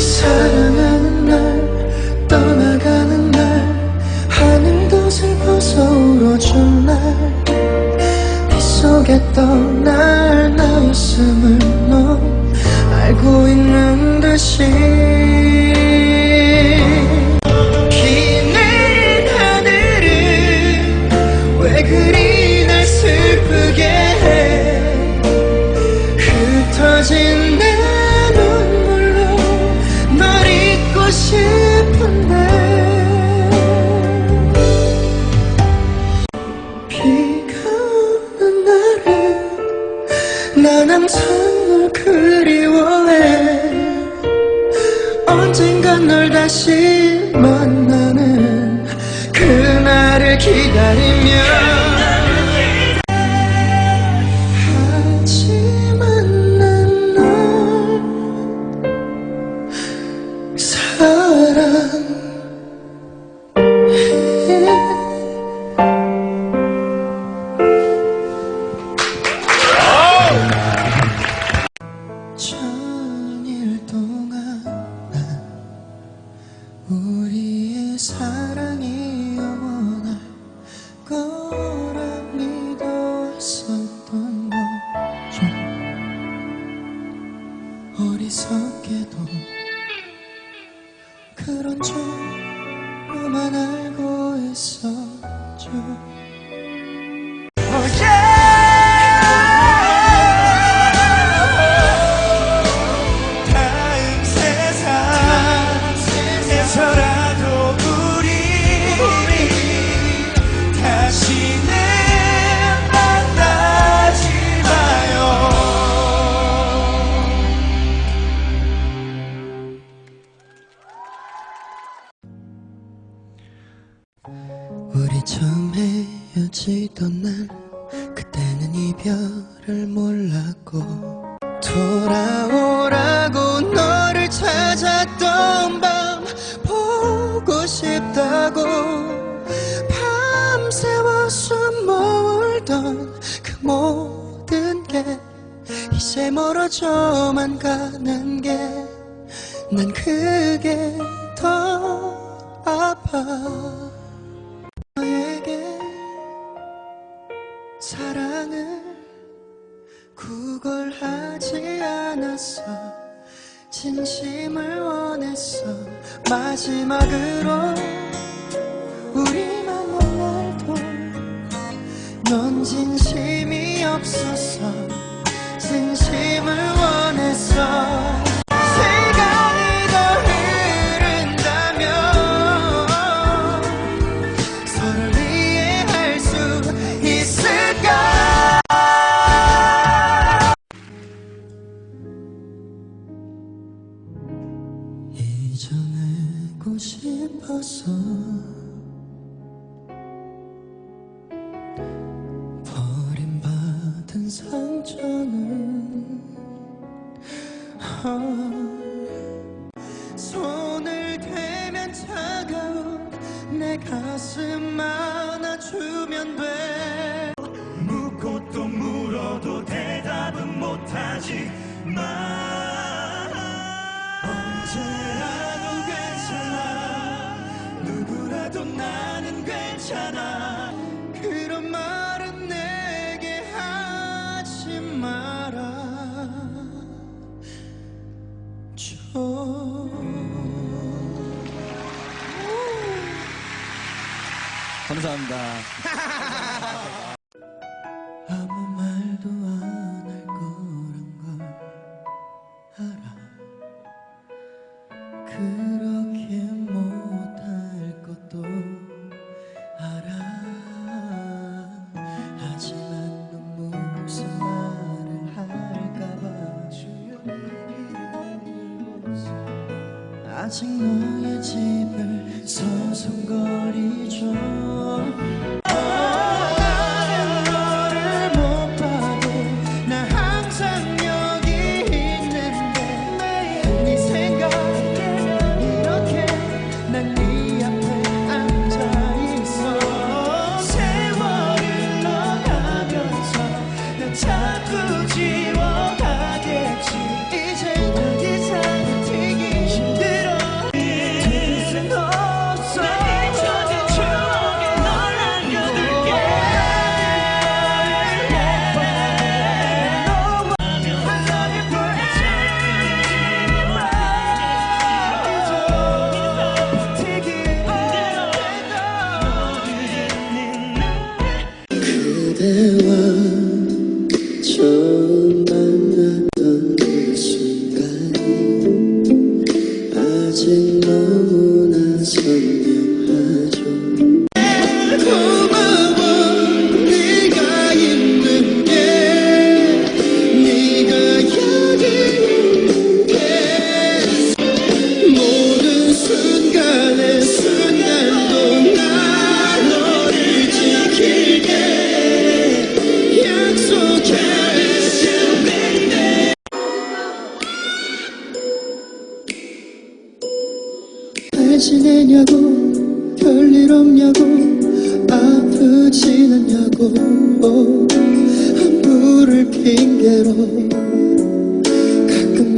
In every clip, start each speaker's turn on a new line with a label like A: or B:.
A: 사랑하는 날 떠나가는 날 하늘도 슬퍼서 울어준 날네 속에 떠날 나였음을 넌 알고 있는 듯이 그날 어리석게도 그런 줄로만 알고 있었죠 헤어지던 날 그때는 이별을 몰랐고 돌아오라고 너를 찾았던 밤 보고 싶다고 밤새워 숨 몰던 그 모든 게 이제 멀어져만 가는 게 난 그게 더 아파 진심을 원했어. 마지막으로 우리만 만날도 넌 진심이 없었어 진심을 원했어 상처는 아,
B: 감사합니다.
A: 아무 말도 안 할 거란 걸 알아. 그렇게 못할 것도 알아. 하지만 넌 무슨 말을 할까봐 아직 너의 집을 서성거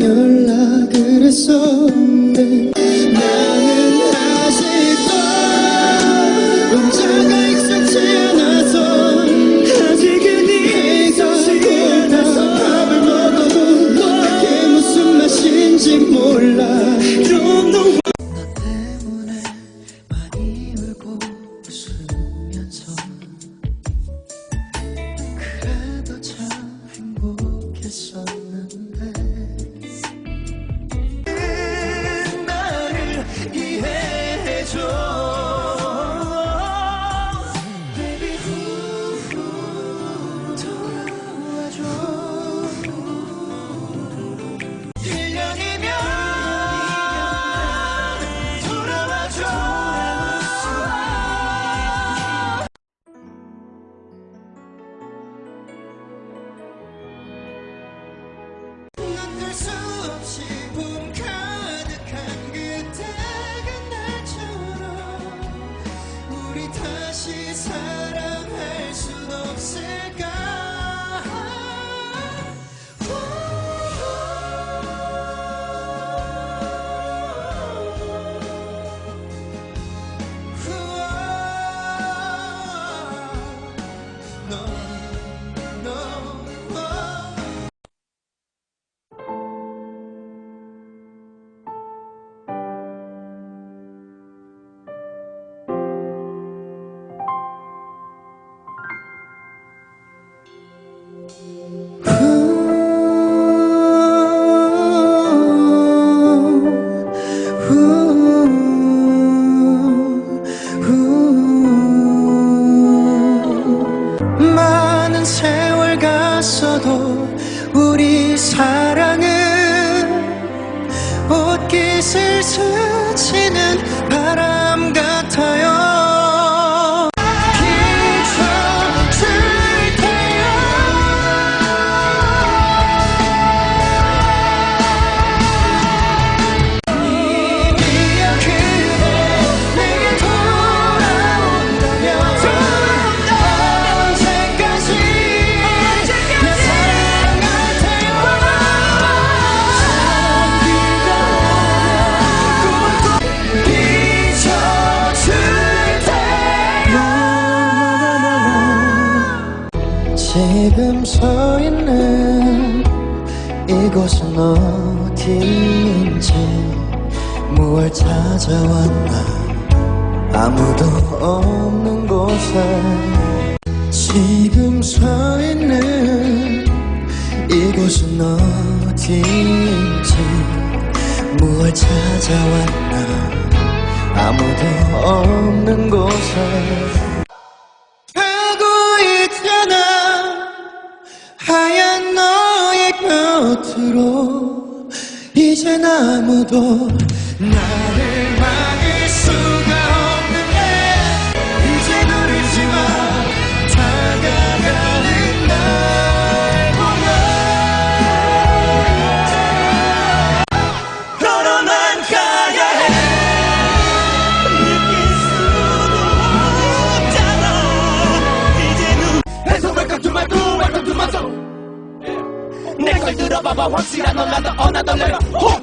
A: 연락을 했었는 사랑은 옷깃을 스 서 있는 이곳은 어디인지 무얼 찾아왔나? 아무도 없는 곳에 지금 서 있는 이곳은 어디인지 무얼 찾아왔나? 아무도 없는 곳에 아무도 나를 막을 수가 없는데 이제 누르지 마. 다가가는 날 보면
C: 걸어만 가야 해. 느낄 수도 없잖아. 이제 누
D: 해서 welcome to my room, welcome to my zone. 내걸 들어봐봐. 확실한 넌 나도 어나더 호호호